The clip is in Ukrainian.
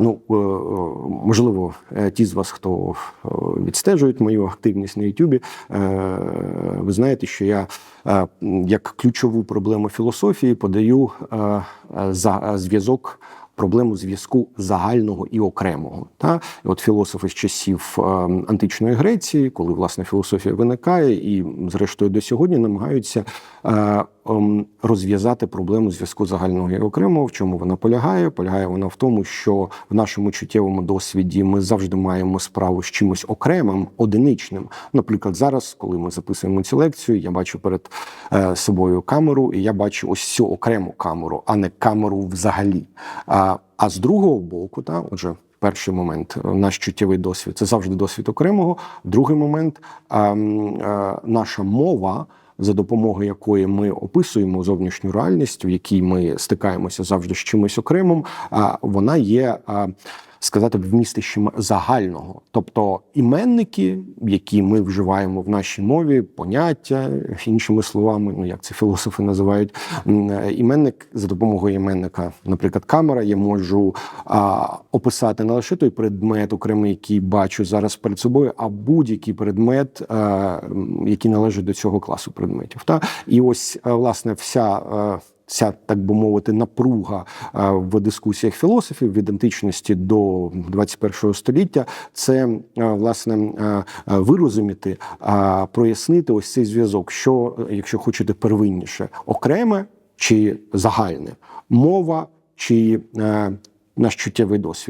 Ну е, можливо, е, ті з вас, хто е, відстежують мою активність на Ютубі, е, ви знаєте, що я е, як ключову проблему філософії подаю е, е, за е, зв'язок. Проблему зв'язку загального і окремого, та і от філософи з часів е, античної Греції, коли власне філософія виникає, і зрештою до сьогодні намагаються е, розв'язати проблему зв'язку загального і окремого. В чому вона полягає? Полягає вона в тому, що в нашому чуттєвому досвіді ми завжди маємо справу з чимось окремим, одиничним. Наприклад, зараз, коли ми записуємо цю лекцію, я бачу перед е, собою камеру, і я бачу ось цю окрему камеру, а не камеру взагалі. А, а з другого боку, та отже. Перший момент наш чуттєвий досвід це завжди досвід окремого. Другий момент а, м, а, наша мова, за допомогою якої ми описуємо зовнішню реальність, в якій ми стикаємося завжди з чимось окремим, вона є. Сказати б вмістищем загального, тобто іменники, які ми вживаємо в нашій мові, поняття іншими словами, ну як це філософи називають е, іменник за допомогою іменника, наприклад, камера. Я можу а, описати не лише той предмет окремий, який бачу зараз перед собою, а будь-який предмет, а, який належить до цього класу предметів. Та і ось е, власне вся. Ця, так би мовити, напруга е, в дискусіях філософів від античності до 21 століття, це е, власне е, вирозуміти, прояснити ось цей зв'язок, що, якщо хочете, первинніше, окреме чи загальне, мова чи наш чуттєвий досвід.